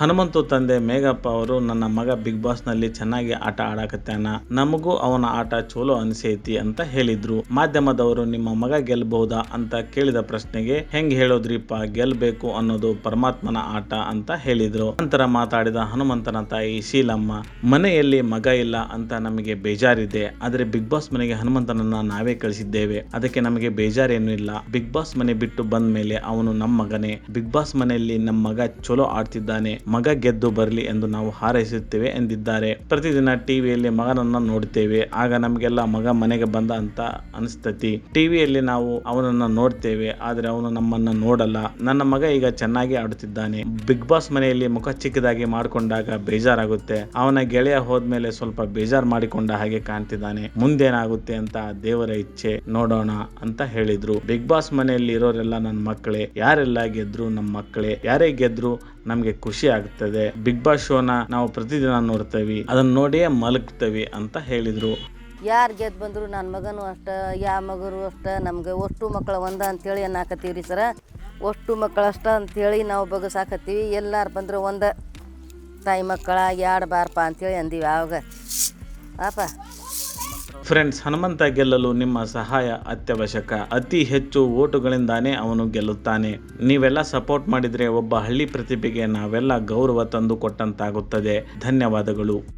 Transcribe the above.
ಹನುಮಂತು ತಂದೆ ಮೇಘಪ್ಪ ಅವರು ನನ್ನ ಮಗ ಬಿಗ್ ಬಾಸ್ನಲ್ಲಿ ಚೆನ್ನಾಗಿ ಆಟ ಆಡಕತ್ತಾನ ನಮಗೂ ಅವನ ಆಟ ಚಲೋ ಅನಿಸೈತಿ ಅಂತ ಹೇಳಿದ್ರು. ಮಾಧ್ಯಮದವರು ನಿಮ್ಮ ಮಗ ಗೆಲ್ಬಹುದಾ ಅಂತ ಕೇಳಿದ ಪ್ರಶ್ನೆಗೆ ಹೆಂಗ್ ಹೇಳೋದ್ರಿಪ್ಪ ಗೆಲ್ಬೇಕು ಅನ್ನೋದು ಪರಮಾತ್ಮನ ಆಟ ಅಂತ ಹೇಳಿದ್ರು. ನಂತರ ಮಾತಾಡಿದ ಹನುಮಂತನ ತಾಯಿ ಶೀಲಮ್ಮ, ಮನೆಯಲ್ಲಿ ಮಗ ಇಲ್ಲ ಅಂತ ನಮಗೆ ಬೇಜಾರಿದೆ. ಆದ್ರೆ ಬಿಗ್ ಬಾಸ್ ಮನೆಗೆ ಹನುಮಂತನನ್ನ ನಾವೇ ಕಳಿಸಿದ್ದೇವೆ. ಅದಕ್ಕೆ ನಮಗೆ ಬೇಜಾರೇನು ಇಲ್ಲ. ಬಿಗ್ ಬಾಸ್ ಮನೆ ಬಿಟ್ಟು ಬಂದ ಮೇಲೆ ಅವನು ನಮ್ಮ ಮಗನೇ. ಬಿಗ್ ಬಾಸ್ ಮನೆಯಲ್ಲಿ ನಮ್ಮ ಮಗ ಚಲೋ ಆಡ್ತಿದ್ದಾನೆ. ಮಗ ಗೆದ್ದು ಬರಲಿ ಎಂದು ನಾವು ಹಾರೈಸುತ್ತೇವೆ ಎಂದಿದ್ದಾರೆ. ಪ್ರತಿದಿನ ಟಿವಿಯಲ್ಲಿ ಮಗನನ್ನ ನೋಡ್ತೇವೆ. ಆಗ ನಮಗೆಲ್ಲ ಮಗ ಮನೆಗೆ ಬಂದ ಅಂತ ಅನಿಸ್ತತಿ. ಟಿವಿಯಲ್ಲಿ ನಾವು ಅವನನ್ನ ನೋಡ್ತೇವೆ. ಆದ್ರೆ ಅವನು ನಮ್ಮನ್ನ ನೋಡಲ್ಲ. ನನ್ನ ಮಗ ಈಗ ಚೆನ್ನಾಗಿ ಆಡುತ್ತಿದ್ದಾನೆ. ಬಿಗ್ ಬಾಸ್ ಮನೆಯಲ್ಲಿ ಮುಖ ಚಿಕ್ಕದಾಗಿ ಮಾಡಿಕೊಂಡಾಗ ಬೇಜಾರಾಗುತ್ತೆ. ಅವನ ಗೆಳೆಯ ಹೋದ್ಮೇಲೆ ಸ್ವಲ್ಪ ಬೇಜಾರ್ ಮಾಡಿಕೊಂಡ ಹಾಗೆ ಕಾಣ್ತಿದ್ದಾನೆ. ಮುಂದೇನಾಗುತ್ತೆ ಅಂತ ದೇವರ ಇಚ್ಛೆ ನೋಡೋಣ ಅಂತ ಹೇಳಿದ್ರು. ಬಿಗ್ ಬಾಸ್ ಮನೆಯಲ್ಲಿ ಇರೋರೆಲ್ಲ ನನ್ನ ಮಕ್ಕಳೇ. ಯಾರೆಲ್ಲ ಗೆದ್ರು ನಮ್ಮ ಮಕ್ಕಳೇ? ಯಾರೇ ಗೆದ್ರು ನಮ್ಗೆ ಖುಷಿ ಆಗ್ತದೆ. ಬಿಗ್ ಬಾಸ್ ಶೋನ ನಾವು ಪ್ರತಿದಿನ ನೋಡ್ತೇವೆ. ಅದನ್ನ ನೋಡಿಯೇ ಮಲಗ್ತೇವೆ ಅಂತ ಹೇಳಿದ್ರು. ಯಾರು ಗೆದ್ದು ಬಂದರು ನನ್ನ ಮಗನೂ ಅಷ್ಟ ಯಾವ ಮಗರು ಅಷ್ಟ, ನಮ್ಗೆ ಒಟ್ಟು ಮಕ್ಕಳ ಒಂದ ಅಂತೇಳಿ ಅನ್ನಾಕತ್ತೀವಿ ರೀ ಸರ. ಒಟ್ಟು ಮಕ್ಕಳಷ್ಟ ಅಂತೇಳಿ ನಾವು ಬಗಸಾಕತ್ತೀವಿ. ಎಲ್ಲಾರು ಬಂದ್ರೆ ಒಂದ. ತಾಯಿ ಮಕ್ಕಳ ಎರಡು ಬಾರಪ್ಪ ಅಂತೇಳಿ ಅಂದೀವಿ ಆವಾಗ. ಆಪ. ಫ್ರೆಂಡ್ಸ್ ಹನುಮಂತ ಗೆಲ್ಲಲು ನಿಮ್ಮ ಸಹಾಯ ಅತ್ಯವಶ್ಯಕ. ಅತಿ ಹೆಚ್ಚು ಓಟುಗಳಿಂದಾನೇ ಅವನು ಗೆಲ್ಲುತ್ತಾನೆ. ನೀವೆಲ್ಲ ಸಪೋರ್ಟ್ ಮಾಡಿದ್ರೆ ಒಬ್ಬ ಹಳ್ಳಿ ಪ್ರತಿಭೆಗೆ ನಾವೆಲ್ಲ ಗೌರವ ತಂದು ಕೊಟ್ಟಂತಾಗುತ್ತದೆ. ಧನ್ಯವಾದಗಳು.